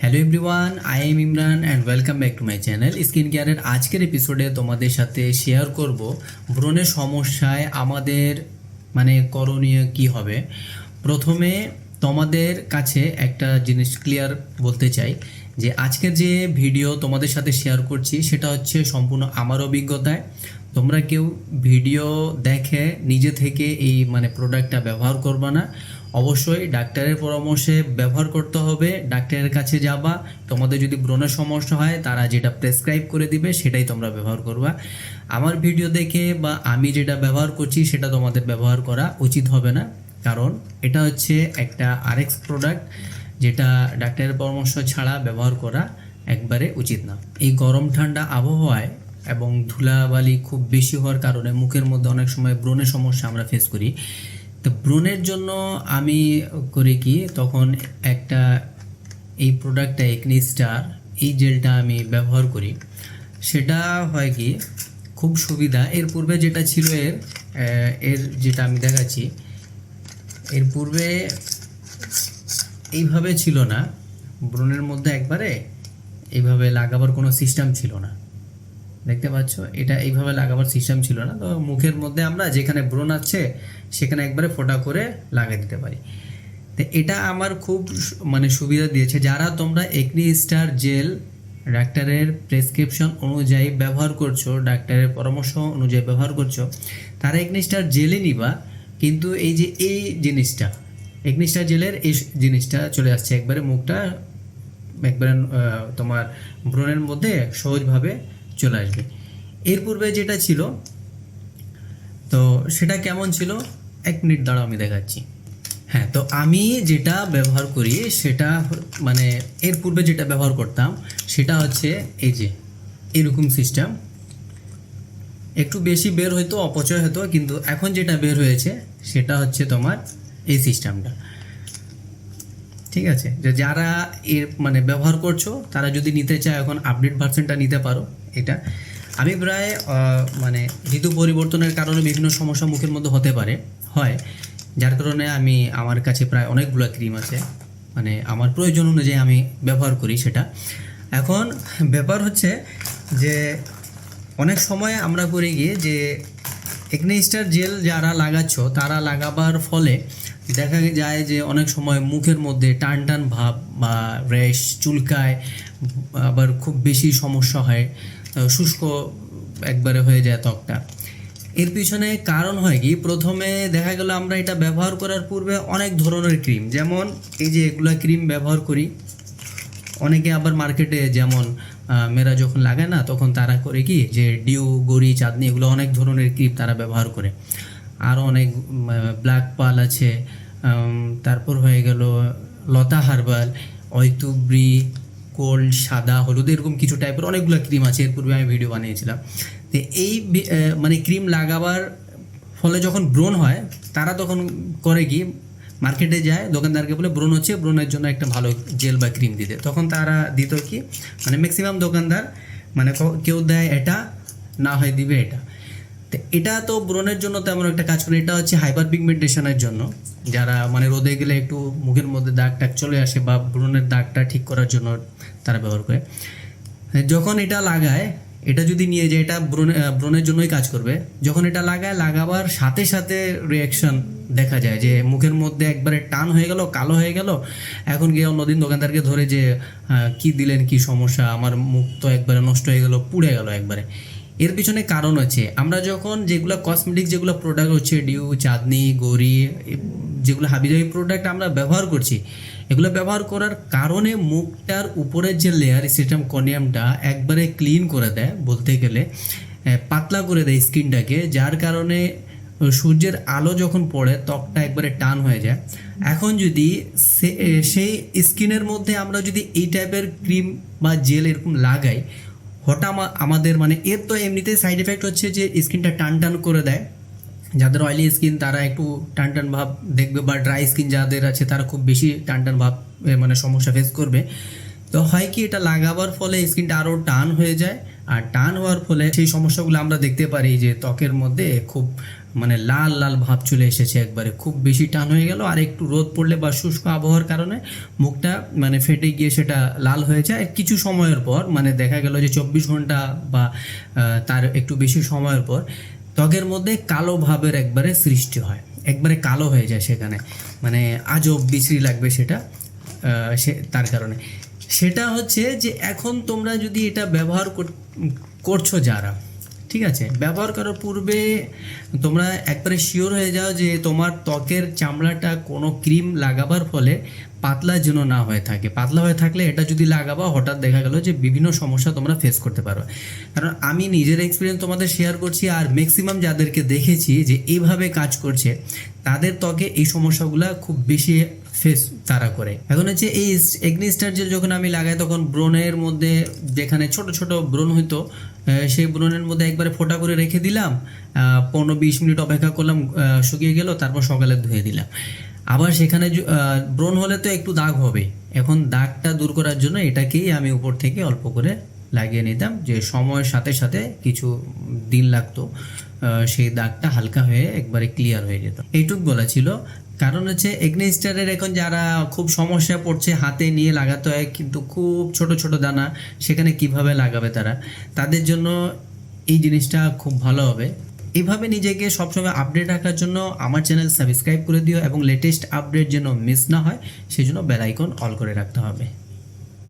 Hello everyone I am Imran and welcome back to my channel skin কেয়ারের আজকের এপিসোডে তোমাদের সাথে শেয়ার করব ব্রণের সমস্যায় আমাদের মানে করণীয় কি হবে। প্রথমে তোমাদের কাছে একটা জিনিস ক্লিয়ার বলতে চাই যে আজকের যে ভিডিও তোমাদের সাথে শেয়ার করছি সেটা হচ্ছে সম্পূর্ণ আমার অভিজ্ঞতায়। তোমরা কেউ ভিডিও দেখে নিজে থেকে এই মানে প্রোডাক্টটা ব্যবহার করবা না। অবশ্যই ডাক্তারের পরামর্শে ব্যবহার করতে হবে। ডাক্তারের কাছে যাবা। তোমাদের যদি ব্রণের সমস্যা হয়, তারা যেটা প্রেসক্রাইব করে দিবে, সেটাই তোমরা ব্যবহার করবা। আমার ভিডিও দেখে বা আমি যেটা ব্যবহার করছি, সেটা তোমাদের ব্যবহার করা উচিত হবে না। কারণ এটা হচ্ছে একটা আরএক্স প্রোডাক্ট যেটা ডাক্তারের পরামর্শ ছাড়া ব্যবহার করা একবারে উচিত না। এই গরম ঠান্ডা আবহাওয়ায় এবং ধুলাবালি খুব বেশি হওয়ার কারণে মুখের মধ্যে অনেক সময় ব্রণের সমস্যা আমরা ফেস করি। তো ব্রণের জন্য আমি করি কি, তখন একটা এই প্রোডাক্টটা একনি স্টার এই জেলটা আমি ব্যবহার করি। সেটা হয় কি, খুব সুবিধা। এর পূর্বে যেটা ছিল এর এর যেটা আমি দেখাচ্ছি, এর পূর্বে এইভাবে ছিল না। ব্রণের মধ্যে একবারে এইভাবে লাগাবার কোনো সিস্টেম ছিল না। দেখতে পাচ্ছ? এটা এইভাবে লাগাবার সিস্টেম ছিল না। তো মুখের মধ্যে আমরা যেখানে ব্রণ আছে, সেখানে একবারে ফোটা করে লাগিয়ে দিতে পারি। তো এটা আমার খুব মানে সুবিধা দিয়েছে। যারা তোমরা একনি স্টার জেল ডাক্তারের প্রেসক্রিপশন অনুযায়ী ব্যবহার করছ, ডাক্তারের পরামর্শ অনুযায়ী ব্যবহার করছ, তারা একনি স্টার জেলে নিবা। কিন্তু এই যে এই জিনিসটা একনি স্টার জেলের এই জিনিসটা চলে আসছে একবারে মুখটা, একবারে তোমার ব্রণের মধ্যে সহজভাবে চলে আসবে। এর পূর্বে যেটা ছিল, তো সেটা কেমন ছিল? এক মিনিট দাঁড়াও, আমি দেখাচ্ছি। হ্যাঁ তো আমি যেটা ব্যবহার করি, সেটা মানে এর পূর্বে যেটা ব্যবহার করতাম, সেটা হচ্ছে এই যে, এরকম সিস্টেম একটু বেশি বের হইতো অপচয় হতো, কিন্তু এখন যেটা বের হয়েছে, সেটা হচ্ছে তোমার এই সিস্টেমটা ঠিক আছে? যে যারা এর মানে ব্যবহার করছ, তারা যদি নিতে চায়, এখন আপডেট ভার্সনটা নিতে পারো। এটা। আমি প্রায় মানে ঋতু পরিবর্তনের কারণে বিভিন্ন সমস্যা মুখের মধ্যে হতে পারে, হয়। যার কারণে আমি, আমার কাছে প্রায় অনেকগুলো ক্রিম আছে। মানে আমার প্রয়োজন অনুযায়ী আমি ব্যবহার করি সেটা। এখন ব্যাপার হচ্ছে যে, অনেক সময় আমরা করে গিয়ে যে, একনে স্টার জেল যারা লাগাচ্ছ, তারা লাগাবার ফলে দেখা যায় যে, অনেক সময় মুখের মধ্যে টান টান ভাব বা র্যাশ চুলকায়, আবার খুব বেশি সমস্যা হয়। শুষ্ক একবারে হয়ে যায় ত্বকটা। এর পিছনে কারণ হয় কি? প্রথমে দেখা গেল আমরা এটা ব্যবহার করার পূর্বে অনেক ধরনের ক্রিম, যেমন এই যে এগুলা ক্রিম ব্যবহার করি। অনেকে আবার মার্কেটে যেমন মেয়েরা যখন লাগায় না, তখন তারা করে কি? যে ডিউ, গড়ি, চাঁদনি, এগুলো অনেক ধরনের ক্রিম তারা ব্যবহার করে। আরও অনেক ব্ল্যাক পাল আছে তারপর হয়ে গেল লতা হার্বাল ঐতুব্রি কোল্ড সাদা, হলুদ, এরকম কিছু টাইপের অনেকগুলো ক্রিম আছে। এর পূর্বে আমি ভিডিও বানিয়েছিলাম। তো এই মানে ক্রিম লাগাবার ফলে যখন ব্রণ হয়, তারা তখন করে কি, মার্কেটে যায়, দোকানদারকে বলে, ব্রণ হচ্ছে, ব্রণের জন্য একটা ভালো জেল বা ক্রিম দিতে। তখন তারা দিত কি মানে ম্যাক্সিমাম দোকানদার মানে কেউ দেয় এটা, না হয় দিবে এটা। তো এটা তো ব্রণের জন্য তেমন একটা কাজ করে এটা হচ্ছে হাইপার পিগমেন্টেশনের জন্য। যারা মানে রোদে গেলে একটু মুখের মধ্যে দাগ টাগ চলে আসে বা ব্রণের দাগটা ঠিক করার জন্য তারা ব্যবহার করে। যখন এটা লাগায়, এটা যদি নিয়ে যায়, এটা ব্রণে- ব্রণের জন্যই কাজ করবে। যখন এটা লাগায়, লাগাবার সাথে সাথে রিয়াকশন দেখা যায় যে মুখের মধ্যে একবারে টান হয়ে গেল, কালো হয়ে গেল। এখন গিয়ে অন্যদিন দোকানদারকে ধরে যে কি দিলেন, কি সমস্যা? আমার মুখ তো একবারে নষ্ট হয়ে গেল, পুড়ে গেল একবারে। এর পিছনে কারণ আছে। আমরা যখন যেগুলো কসমেটিক যেগুলো প্রোডাক্ট হচ্ছে, ডিউ, চাঁদনি এ- যেগুলো হাবিজাবি প্রোডাক্ট আমরা ব্যবহার করছি, এগুলো ব্যবহার করার কারণে মুখটার উপরের যে লেয়ার সিস্টেম কনিয়ামটা একবারে ক্লিন করে দেয় বলতে গেলে পাতলা করে দেয় স্কিনটাকে, যার কারণে সূর্যের আলো যখন পড়ে, ত্বকটা একবারে টান হয়ে যায়। এখন যদি সেই স্কিনের মধ্যে আমরা যদি এই টাইপের ক্রিম বা জেল এরকম লাগাই হঠাৎ আমাদের মানে এর তো এমনিতেই সাইড এফেক্ট হচ্ছে যে স্কিনটা টান টান করে দেয়। যাদের অয়েলি স্কিন তারা একটু টান টান ভাব দেখবে বা ড্রাই স্কিন যাদের আছে তারা খুব বেশি টান টান ভাব মানে সমস্যা ফেস করবে। তো হয় কি এটা লাগাবার ফলে স্কিনটা আরও টান হয়ে যায়। আর টান হওয়ার ফলে সেই সমস্যাগুলো আমরা দেখতে পারি যে ত্বকের মধ্যে খুব মানে লাল লাল ভাব চলে এসেছে একবারে। খুব বেশি টান হয়ে গেল আর একটু রোদ পড়লে বা শুষ্ক আবহাওয়ার কারণে মুখটা মানে ফেটে গিয়ে সেটা লাল হয়ে যায়। কিছু সময়ের পর মানে দেখা গেল যে চব্বিশ ঘণ্টা বা তার একটু বেশি সময়ের পর ত্বকের মধ্যে কালো ভাবের একবারে সৃষ্টি হয়। একবারে কালো হয়ে যায় সেখানে। মানে আজব বিশ্রী লাগবে সেটা সে, তার কারণে। সেটা হচ্ছে যে এখন তোমরা যদি এটা ব্যবহার কর- করছ যারা, ঠিক আছে? ব্যবহার করার পূর্বে তোমরা একবারে শিওর হয়ে যাও যে তোমার ত্বকের চামড়াটা কোনো ক্রিম লাগাবার ফলে পাতলা যেন না হয়ে থাকে। পাতলা হয়ে থাকলে এটা যদি লাগাবা, হঠাৎ দেখা গেল যে বিভিন্ন সমস্যা তোমরা ফেস করতে পারো। কারণ আমি নিজের এক্সপিরিয়েন্স তোমাদের শেয়ার করছি আর ম্যাক্সিমাম যাদেরকে দেখেছি যে এইভাবে কাজ করছে, তাদের ত্বকে এই সমস্যাগুলো খুব বেশি ফেস তারা করে। এখন হচ্ছে এই এগনিস্টার জেল যখন আমি লাগাই, তখন ব্রণের মধ্যে যেখানে ছোট ছোট ব্রণ হইতো সেই ব্রণের মধ্যে একবারে ফোটা করে রেখে দিলাম পনেরো বিশ মিনিট অপেক্ষা করলাম শুকিয়ে গেল, তারপর সকালে ধুয়ে দিলাম। আবার সেখানে ব্রণ হলে তো একটু দাগ হবে। এখন দাগটা দূর করার জন্য এটাকেই আমি উপর থেকে অল্প করে লাগিয়ে নিতাম, যে সময়ের সাথে সাথে কিছু দিন লাগতো সেই দাগটা হালকা হয়ে একবারে ক্লিয়ার হয়ে যেত। এইটুক বলা ছিল। কারণ হচ্ছে এগনিস্টারের এখন যারা খুব সমস্যা পড়ছে, হাতে নিয়ে লাগাতে হয়, কিন্তু খুব ছোট ছোট দানা, সেখানে কীভাবে লাগাবে তারা? তাদের জন্য এই জিনিসটা খুব ভালো হবে। এভাবে নিজেকে সবসময় আপডেট রাখার জন্য আমার চ্যানেল সাবস্ক্রাইব করে দিও এবং লেটেস্ট আপডেট যেন মিস না হয় সেজন্য জন্য বেলাইকন অল করে রাখতে হবে।